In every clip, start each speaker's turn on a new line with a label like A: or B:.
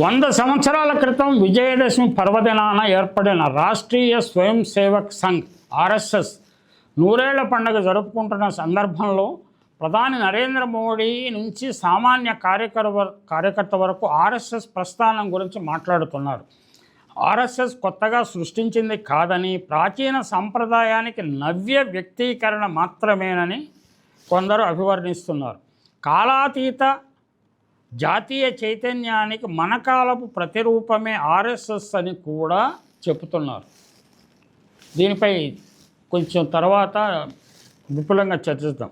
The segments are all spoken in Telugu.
A: వంద సంవత్సరాల క్రితం విజయదశమి పర్వదినాన ఏర్పడిన రాష్ట్రీయ స్వయం సేవక్ సంఘ్ ఆర్ఎస్ఎస్ నూరేళ్ళ పండుగ జరుపుకుంటున్న సందర్భంలో ప్రధాని నరేంద్ర మోడీ నుంచి సామాన్య కార్యకర్త కార్యకర్త వరకు ఆర్ఎస్ఎస్ ప్రస్థానం గురించి మాట్లాడుతున్నారు. ఆర్ఎస్ఎస్ కొత్తగా సృష్టించింది కాదని ప్రాచీన సంప్రదాయానికి నవ్య వ్యక్తీకరణ మాత్రమేనని కొందరు అభివర్ణిస్తున్నారు. కాలాతీత జాతీయ చైతన్యానికి మనకాలపు ప్రతిరూపమే ఆర్ఎస్ఎస్ అని కూడా చెబుతున్నారు. దీనిపై కొంచెం తర్వాత విపులంగా చర్చిద్దాం.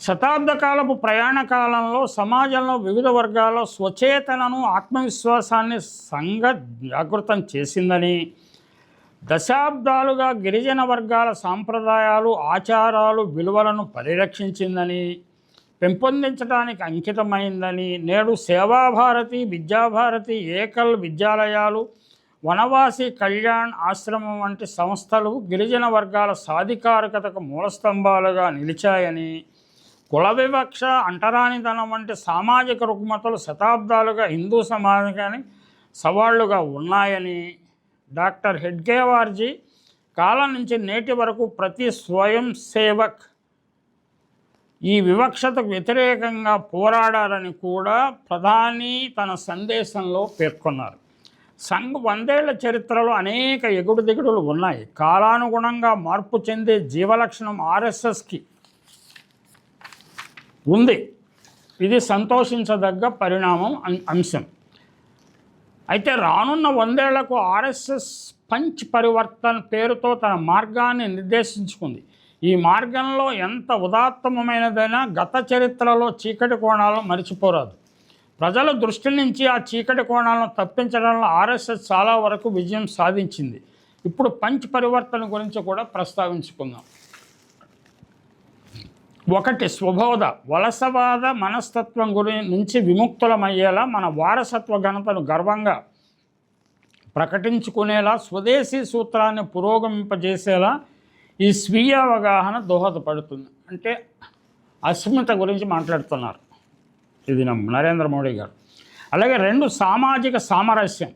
A: శతాబ్ద కాలపు ప్రయాణ కాలంలో సమాజంలో వివిధ వర్గాల స్వచేతనను ఆత్మవిశ్వాసాన్ని సంఘ జాగృతం చేసిందని దశాబ్దాలుగా గిరిజన వర్గాల సాంప్రదాయాలు ఆచారాలు విలువలను పరిరక్షించిందని పెంపొందించడానికి అంకితమైందని నేడు సేవాభారతి విద్యాభారతి ఏకల్ విద్యాలయాలు వనవాసి కళ్యాణ్ ఆశ్రమం వంటి సంస్థలు గిరిజన వర్గాల సాధికారికతకు మూలస్తంభాలుగా నిలిచాయని కుల వివక్ష అంటరానితనం వంటి సామాజిక రుగ్మతలు శతాబ్దాలుగా హిందూ సమాజానికి సవాళ్ళుగా ఉన్నాయని డాక్టర్ హెడ్గేవార్జీ కాలం నుంచి నేటి వరకు ప్రతి స్వయం సేవక్ ఈ వివక్షతకు వ్యతిరేకంగా పోరాడాలని కూడా ప్రధాని తన సందేశంలో పేర్కొన్నారు. సంఘ్ వందేళ్ళ చరిత్రలో అనేక ఎగుడు దిగుడులు ఉన్నాయి. కాలానుగుణంగా మార్పు చెందే జీవలక్షణం ఆర్ఎస్ఎస్కి ఉంది. ఇది సంతోషించదగ్గ పరిణామం అం- అంశం. అయితే రానున్న వందేళ్ళకు ఆర్ఎస్ఎస్ పంచ్ పరివర్తన పేరుతో తన మార్గాన్ని నిర్దేశించుకుంది. ఈ మార్గంలో ఎంత ఉదాత్తమమైనదైనా గత చరిత్రలో చీకటి కోణాలను మరిచిపోరాదు. ప్రజల దృష్టి నుంచి ఆ చీకటి కోణాలను తప్పించడంలో ఆర్ఎస్ఎస్ చాలా వరకు విజయం సాధించింది. ఇప్పుడు పంచ్ పరివర్తన గురించి కూడా ప్రస్తావించుకుందాం. ఒకటి స్వబోధ. వలసవాద మనస్తత్వం గురి నుంచి విముక్తులమయ్యేలా మన వారసత్వ ఘనతను గర్వంగా ప్రకటించుకునేలా స్వదేశీ సూత్రాన్ని పురోగమింపజేసేలా ఈ స్వీయ అవగాహన దోహదపడుతుంది. అంటే అస్మిత గురించి మాట్లాడుతున్నారు ఇది నరేంద్ర మోడీ గారు. అలాగే రెండు సామాజిక సామరస్యం.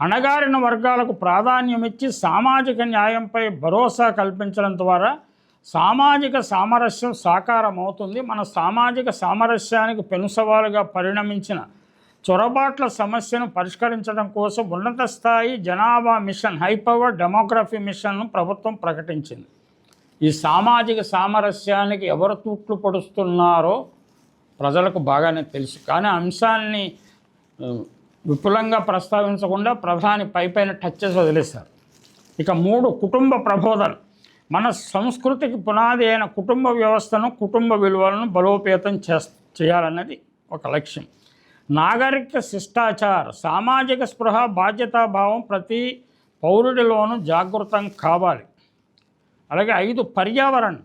A: అణగారిన వర్గాలకు ప్రాధాన్యమిచ్చి సామాజిక న్యాయంపై భరోసా కల్పించడం ద్వారా సామాజిక సామరస్యం సాకారం అవుతుంది మన సామాజిక సామరస్యానికి పెను సవాలుగా పరిణమించిన చొరబాట్ల సమస్యను పరిష్కరించడం కోసం ఉన్నత స్థాయి జనాభా మిషన్ హైపవర్ డెమోగ్రఫీ మిషన్ను ప్రభుత్వం ప్రకటించింది. ఈ సామాజిక సామరస్యానికి ఎవరు తూట్లు పొడుస్తున్నారో ప్రజలకు బాగానే తెలుసు. కానీ అంశాన్ని విపులంగా ప్రస్తావించకుండా ప్రధాని పై పైన టచ్ చేసి వదిలేశారు. ఇక మూడు కుటుంబ ప్రబోధన. మన సంస్కృతికి పునాది అయిన కుటుంబ వ్యవస్థను కుటుంబ విలువలను బలోపేతం చేస్ చేయాలన్నది ఒక లక్ష్యం. నాగరిక శిష్టాచార సామాజిక స్పృహ బాధ్యతాభావం ప్రతి పౌరుడిలోనూ జాగృతం కావాలి. అలాగే ఐదు పర్యావరణం.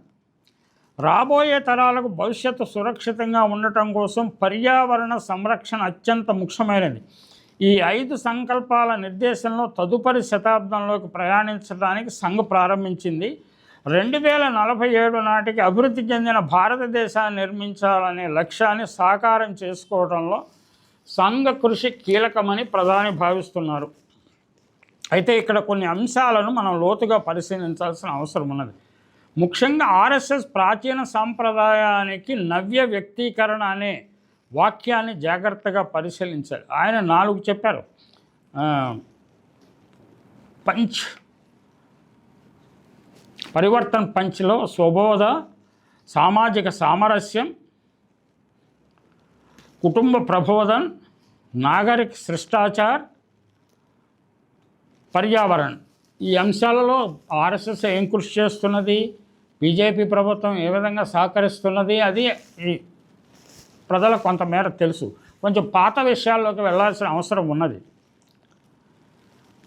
A: రాబోయే తరాలకు భవిష్యత్తు సురక్షితంగా ఉండటం కోసం పర్యావరణ సంరక్షణ అత్యంత ముఖ్యమైనది. ఈ ఐదు సంకల్పాల నిర్దేశంలో తదుపరి శతాబ్దంలోకి ప్రయాణించడానికి సంఘ ప్రారంభించింది. రెండు వేల నలభై ఏడు నాటికి అభివృద్ధి చెందిన భారతదేశాన్ని నిర్మించాలనే లక్ష్యాన్ని సాకారం చేసుకోవడంలో సంఘ కృషి కీలకమని ప్రధాని భావిస్తున్నారు. అయితే ఇక్కడ కొన్ని అంశాలను మనం లోతుగా పరిశీలించాల్సిన అవసరం ఉన్నది. ముఖ్యంగా ఆర్ఎస్ఎస్ ప్రాచీన సాంప్రదాయానికి నవ్య వ్యక్తీకరణ అనే వాక్యాన్ని జాగ్రత్తగా పరిశీలించాలి. ఆయన నాలుగు చెప్పారు. పంచ్ పరివర్తన్ పంచ్లో స్వబోధ సామాజిక సామరస్యం కుటుంబ ప్రభోధన్ నాగరిక శిష్టాచార్ పర్యావరణ్. ఈ అంశాలలో ఆర్ఎస్ఎస్ ఏం కృషి చేస్తున్నది? బీజేపీ ప్రభుత్వం ఏ విధంగా సహకరిస్తున్నది? అది ఈ ప్రజలకు కొంతమేర తెలుసు. కొంచెం పాత విషయాల్లోకి వెళ్ళాల్సిన అవసరం ఉన్నది.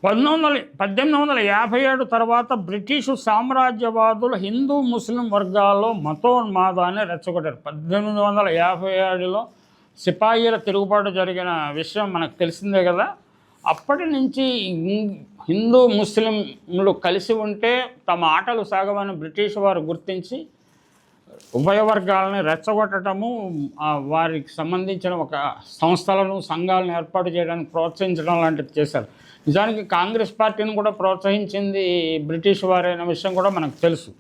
A: పంతొమ్మిది వందల పద్దెనిమిది వందల యాభై ఏడు తర్వాత బ్రిటిషు సామ్రాజ్యవాదులు హిందూ ముస్లిం వర్గాల్లో మతోన్మాదాన్ని రెచ్చగొట్టారు. పద్దెనిమిది వందల యాభై ఏడులో సిపాయిల తిరుగుబాటు జరిగిన విషయం మనకు తెలిసిందే కదా. అప్పటి నుంచి హిందూ ముస్లింలు కలిసి ఉంటే తమ ఆటలు సాగమని బ్రిటిష్ వారు గుర్తించి ఉభయ వర్గాలని రెచ్చగొట్టడము వారికి సంబంధించిన ఒక సంస్థలను సంఘాలను ఏర్పాటు చేయడానికి ప్రోత్సహించడం లాంటిది చేశారు. నిజానికి కాంగ్రెస్ పార్టీని కూడా ప్రోత్సహించింది బ్రిటిష్ వారైన విషయం కూడా మనకు తెలుసు.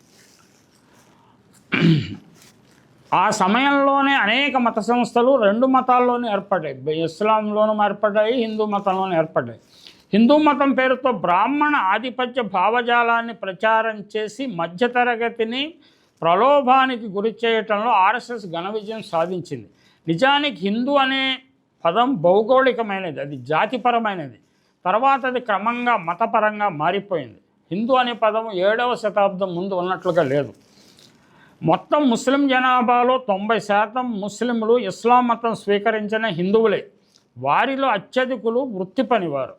A: ఆ సమయంలోనే అనేక మత సంస్థలు రెండు మతాల్లోనూ ఏర్పడ్డాయి. ఇస్లాంలోనూ ఏర్పడ్డాయి హిందూ మతంలోనూ ఏర్పడ్డాయి. హిందూ మతం పేరుతో బ్రాహ్మణ ఆధిపత్య భావజాలాన్ని ప్రచారం చేసి మధ్యతరగతిని ప్రలోభానికి గురి చేయటంలో ఆర్ఎస్ఎస్ ఘన విజయం సాధించింది. నిజానికి హిందూ అనే పదం భౌగోళికమైనది అది జాతిపరమైనది. తర్వాత అది క్రమంగా మతపరంగా మారిపోయింది. హిందూ అనే పదం ఏడవ శతాబ్దం ముందు ఉన్నట్లుగా లేదు. మొత్తం ముస్లిం జనాభాలో తొంభై శాతం ముస్లింలు ఇస్లాం మతం స్వీకరించిన హిందువులే. వారిలో అత్యధికులు వృత్తి పనివారు.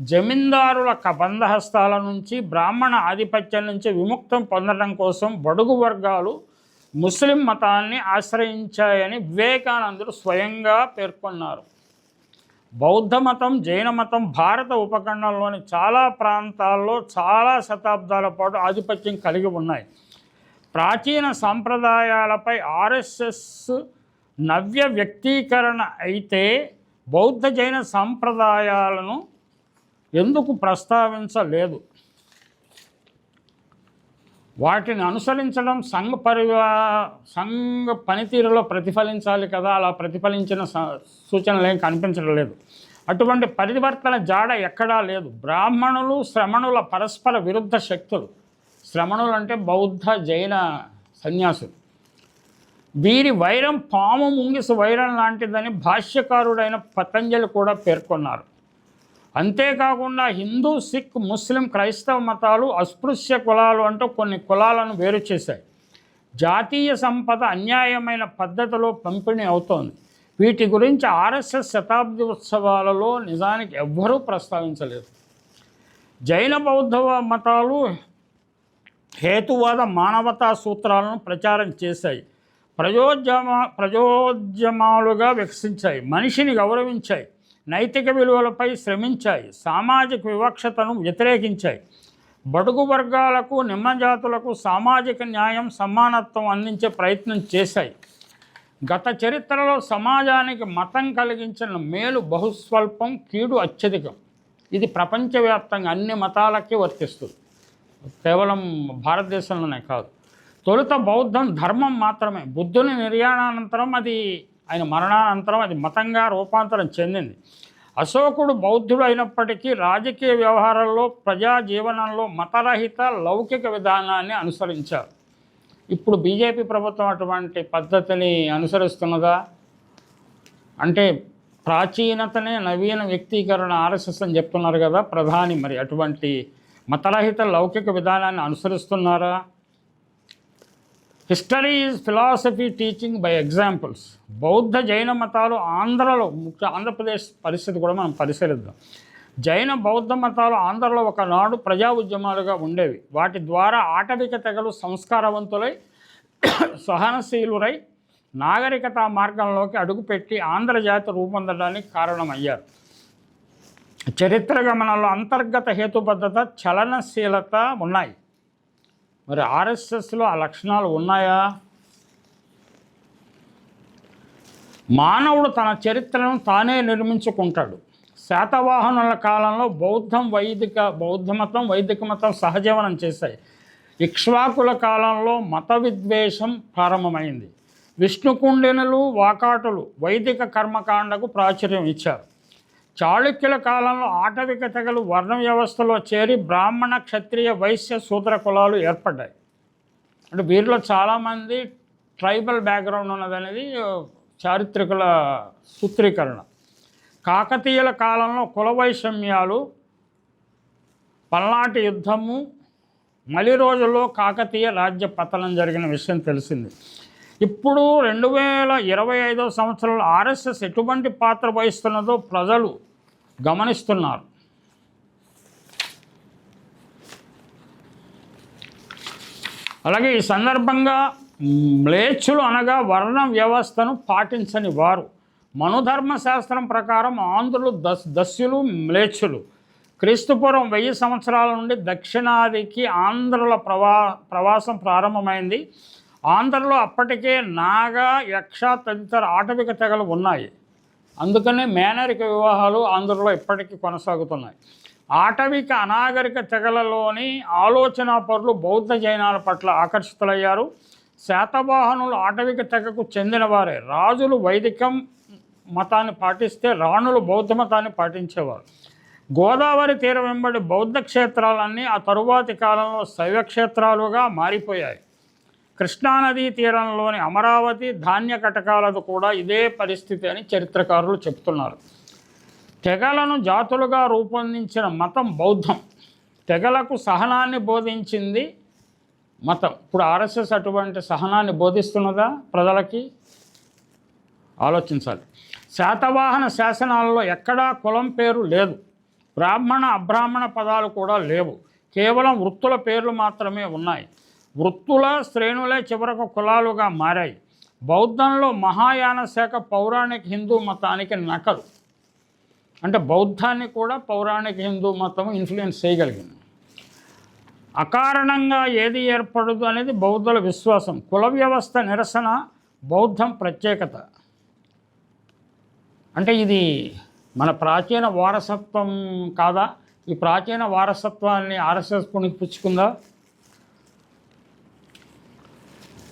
A: జమీందారుల కబంధహస్తాల నుంచి బ్రాహ్మణ ఆధిపత్యం నుంచి విముక్తం పొందడం కోసం బడుగు వర్గాలు ముస్లిం మతాన్ని ఆశ్రయించాయని వివేకానందుడు స్వయంగా పేర్కొన్నారు. బౌద్ధ మతం జైన మతం భారత ఉపఖండంలోని చాలా ప్రాంతాల్లో చాలా శతాబ్దాల పాటు ఆధిపత్యం కలిగి ఉన్నాయి. ప్రాచీన సాంప్రదాయాలపై ఆర్ఎస్ఎస్ నవ్య వ్యక్తీకరణ అయితే బౌద్ధ జైన సాంప్రదాయాలను ఎందుకు ప్రస్తావించలేదు? వాటిని అనుసరించడం సంఘ పరివా సంఘ పనితీరులో ప్రతిఫలించాలి కదా అలా ప్రతిఫలించిన స- సూచనలు ఏం కనిపించడం లేదు. అటువంటి పరివర్తన జాడ ఎక్కడా లేదు. బ్రాహ్మణులు శ్రమణుల పరస్పర విరుద్ధ శక్తులు. శ్రమణులు అంటే బౌద్ధ జైన సన్యాసులు. వీరి వైరం పాము ముంగిసు వైరం లాంటిదని భాష్యకారుడైన పతంజలి కూడా పేర్కొన్నారు. అంతేకాకుండా హిందూ సిక్ ముస్లిం క్రైస్తవ మతాలు అస్పృశ్య కులాలు అంటూ కొన్ని కులాలను వేరు చేశాయి. జాతీయ సంపద అన్యాయమైన పద్ధతిలో పంపిణీ అవుతోంది. వీటి గురించి ఆర్ఎస్ఎస్ శతాబ్ది ఉత్సవాలలో నిజానికి ఎవ్వరూ ప్రస్తావించలేదు. జైన బౌద్ధ మతాలు హేతువాద మానవతా సూత్రాలను ప్రచారం చేశాయి. ప్రజోద్యమ ప్రజోద్యమాలుగా వికసించాయి. మనిషిని గౌరవించాయి. నైతిక విలువలపై శ్రమించాయి. సామాజిక వివక్షతను వ్యతిరేకించాయి. బడుగు వర్గాలకు నిమ్మజాతులకు సామాజిక న్యాయం సమానత్వం అందించే ప్రయత్నం చేశాయి. గత చరిత్రలో సమాజానికి మతం కలిగించిన మేలు బహుస్వల్పం కీడు అత్యధికం. ఇది ప్రపంచవ్యాప్తంగా అన్ని మతాలకి వర్తిస్తుంది. కేవలం భారతదేశంలోనే కాదు. తొలుత బౌద్ధం ధర్మం మాత్రమే. బుద్ధుని నిర్యాణానంతరం అది ఆయన మరణానంతరం అది మతంగా రూపాంతరం చెందింది. అశోకుడు బౌద్ధుడు అయినప్పటికీ రాజకీయ వ్యవహారాల్లో ప్రజా జీవనంలో మతరహిత లౌకిక విధానాన్ని అనుసరించారు. ఇప్పుడు బీజేపీ ప్రభుత్వం అటువంటి పద్ధతిని అనుసరిస్తున్నదా? అంటే ప్రాచీనతనే నవీన వ్యక్తీకరణ ఆర్ఎస్ఎస్ అని చెప్తున్నారు కదా ప్రధాని మరి అటువంటి మతరహిత లౌకిక విధానాన్ని అనుసరిస్తున్నారా? History is philosophy teaching by examples బౌద్ధ జైన మతాలు ఆంధ్రలో ముఖ్య ఆంధ్రప్రదేశ్ పరిస్థితి కూడా మనం పరిశీలిద్దాం. జైన బౌద్ధ మతాలు ఆంధ్రలో ఒకనాడు ప్రజా ఉద్యమాలుగా ఉండేవి. వాటి ద్వారా ఆటవిక తెగలు సంస్కారవంతులై సహనశీలురై నాగరికత మార్గంలోకి అడుగుపెట్టి ఆంధ్రజాతి రూపొందడానికి కారణమయ్యారు. చరిత్ర గమనంలో అంతర్గత హేతుబద్ధత చలనశీలత ఉన్నాయి. మరి ఆర్ఎస్ఎస్లో ఆ లక్షణాలు ఉన్నాయా? మానవుడు తన చరిత్రను తానే నిర్మించుకుంటాడు. శాతవాహనుల కాలంలో బౌద్ధం వైదిక బౌద్ధ మతం వైదిక మతం సహజీవనం చేశాయి. ఇక్ష్వాకుల కాలంలో మత విద్వేషం ప్రారంభమైంది. విష్ణుకుండినులు వాకాటులు వైదిక కర్మకాండకు ప్రాచుర్యం ఇచ్చారు. చాళుక్యుల కాలంలో ఆటవిక తెగలు వర్ణ వ్యవస్థలో చేరి బ్రాహ్మణ క్షత్రియ వైశ్య శూద్ర కులాలు ఏర్పడ్డాయి. అంటే వీరిలో చాలామంది ట్రైబల్ బ్యాక్గ్రౌండ్ ఉన్నదనేది చారిత్రకుల సూత్రీకరణ. కాకతీయుల కాలంలో కుల వైషమ్యాలు పల్నాటి యుద్ధము మలి రోజుల్లో కాకతీయ రాజ్య పతనం జరిగిన విషయం తెలిసింది. ఇప్పుడు రెండు వేల ఇరవై ఐదో సంవత్సరంలో ఆర్ఎస్ఎస్ ఎటువంటి పాత్ర వహిస్తున్నదో ప్రజలు గమనిస్తున్నారు. అలాగే ఈ సందర్భంగా మ్లేచ్చులు అనగా వర్ణ వ్యవస్థను పాటించని వారు. మనుధర్మ శాస్త్రం ప్రకారం ఆంధ్రులు దస్ దస్యులు మ్లేచ్చులు క్రీస్తుపూర్వం వెయ్యి సంవత్సరాల నుండి దక్షిణాదికి ఆంధ్రుల ప్రవా ప్రవాసం ప్రారంభమైంది. ఆంధ్రలో అప్పటికే నాగ యక్ష తదితర ఆటవిక తెగలు ఉన్నాయి. అందుకనే మేనరిక వివాహాలు ఆంధ్రలో ఇప్పటికీ కొనసాగుతున్నాయి. ఆటవిక అనాగరిక తెగలలోని ఆలోచనాపరులు బౌద్ధ జైనాల పట్ల ఆకర్షితులయ్యారు. శాతవాహనులు ఆటవిక తెగకు చెందినవారే. రాజులు వైదికం మతాన్ని పాటిస్తే రాణులు బౌద్ధ మతాన్ని పాటించేవారు. గోదావరి తీరం వెంబడి బౌద్ధ క్షేత్రాలన్నీ ఆ తరువాతి కాలంలో శైవ క్షేత్రాలుగా మారిపోయాయి. కృష్ణానదీ తీరంలోని అమరావతి ధాన్య కటకాలది కూడా ఇదే పరిస్థితి అని చరిత్రకారులు చెప్తున్నారు. తెగలను జాతులుగా రూపొందించిన మతం బౌద్ధం. తెగలకు సహనాన్ని బోధించింది మతం. ఇప్పుడు ఆర్ఎస్ఎస్ అటువంటి సహనాన్ని బోధిస్తున్నదా ప్రజలకి? ఆలోచించాలి. శాతవాహన శాసనాలలో ఎక్కడా కులం పేరు లేదు. బ్రాహ్మణ అబ్రాహ్మణ పదాలు కూడా లేవు. కేవలం వృత్తుల పేర్లు మాత్రమే ఉన్నాయి. వృత్తుల శ్రేణులే చివరకు కులాలుగా మారాయి. బౌద్ధంలో మహాయాన శాఖ పౌరాణిక హిందూ మతానికి నకలు. అంటే బౌద్ధాన్ని కూడా పౌరాణిక హిందూ మతం ఇన్ఫ్లుయెన్స్ చేయగలిగింది. అకారణంగా ఏది ఏర్పడదు అనేది బౌద్ధుల విశ్వాసం. కుల వ్యవస్థ నిరసన బౌద్ధం ప్రత్యేకత. అంటే ఇది మన ప్రాచీన వారసత్వం కాదా? ఈ ప్రాచీన వారసత్వాన్ని ఆర్ఎస్ఎస్ పుణికిపుచ్చుకుందా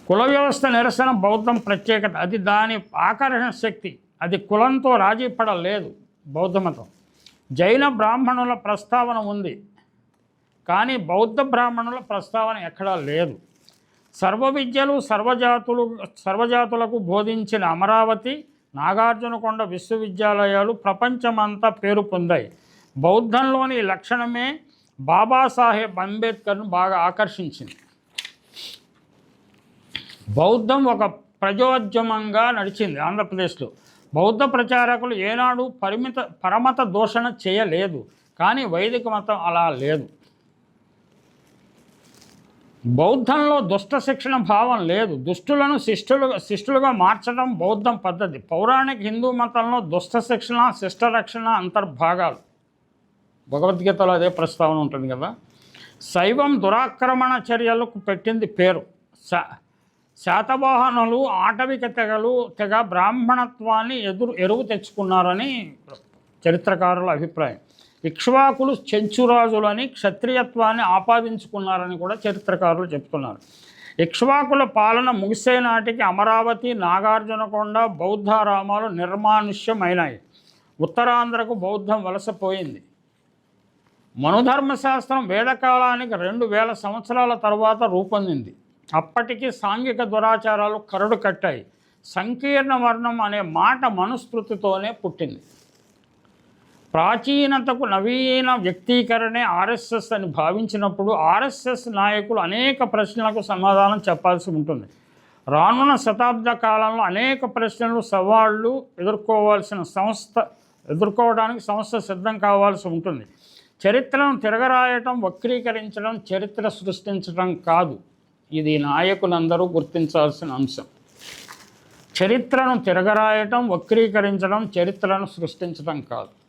A: కుల వ్యవస్థ నిరసన బౌద్ధం ప్రత్యేకత. అది దాని ఆకర్షణ శక్తి. అది కులంతో రాజీ పడలేదు బౌద్ధమతం జైన బ్రాహ్మణుల ప్రస్తావన ఉంది. కానీ బౌద్ధ బ్రాహ్మణుల ప్రస్తావన ఎక్కడా లేదు. సర్వ విద్యలు సర్వజాతులు సర్వజాతులకు బోధించిన అమరావతి నాగార్జునకొండ విశ్వవిద్యాలయాలు ప్రపంచమంతా పేరు పొందాయి. బౌద్ధంలోని లక్షణమే బాబాసాహెబ్ అంబేద్కర్ను బాగా ఆకర్షించింది. బౌద్ధం ఒక ప్రజోద్యమంగా నడిచింది ఆంధ్రప్రదేశ్లో. బౌద్ధ ప్రచారకులు ఏనాడు పరిమిత పరమత దూషణ చేయలేదు కానీ వైదిక మతం అలా లేదు. బౌద్ధంలో దుష్ట శిక్షణ భావం లేదు. దుష్టులను శిష్టులు శిష్టులుగా మార్చడం బౌద్ధం పద్ధతి. పౌరాణిక హిందూ మతంలో దుష్ట శిక్షణ శిష్ట రక్షణ అంతర్భాగాలు. భగవద్గీతలో అదే ప్రస్తావన ఉంటుంది కదా. శైవం దురాక్రమణ చర్యలకు పెట్టింది పేరు. స శాతవాహనులు ఆటవిక తెగలు తెగ బ్రాహ్మణత్వాన్ని ఎదురు ఎరువు తెచ్చుకున్నారని చరిత్రకారుల అభిప్రాయం. ఇక్ష్వాకులు చెంచురాజులని క్షత్రియత్వాన్ని ఆపాదించుకున్నారని కూడా చరిత్రకారులు చెప్తున్నారు. ఇక్ష్వాకుల పాలన ముగిసే నాటికి అమరావతి నాగార్జునకొండ బౌద్ధారామాలు నిర్మానుష్యమైనాయి. ఉత్తరాంధ్రకు బౌద్ధం వలసపోయింది మనుధర్మశాస్త్రం వేదకాలానికి రెండు వేల సంవత్సరాల తర్వాత రూపొందింది. అప్పటికి సాంఘిక దురాచారాలు కరడు కట్టాయి. సంకీర్ణ వర్ణం అనే మాట మనుస్మృతితోనే పుట్టింది. ప్రాచీనతకు నవీన వ్యక్తీకరణే ఆర్ఎస్ఎస్ అని భావించినప్పుడు ఆర్ఎస్ఎస్ నాయకులు అనేక ప్రశ్నలకు సమాధానం చెప్పాల్సి ఉంటుంది. రానున్న శతాబ్ద కాలంలో అనేక ప్రశ్నలు సవాళ్ళు ఎదుర్కోవాల్సిన సంస్థ ఎదుర్కోవడానికి సంస్థ సిద్ధం కావాల్సి ఉంటుంది. చరిత్రను తిరగరాయటం వక్రీకరించడం చరిత్ర సృష్టించడం కాదు. ఇది నాయకులందరూ గుర్తించాల్సిన అంశం. చరిత్రను తిరగరాయటం వక్రీకరించడం చరిత్రను సృష్టించడం కాదు.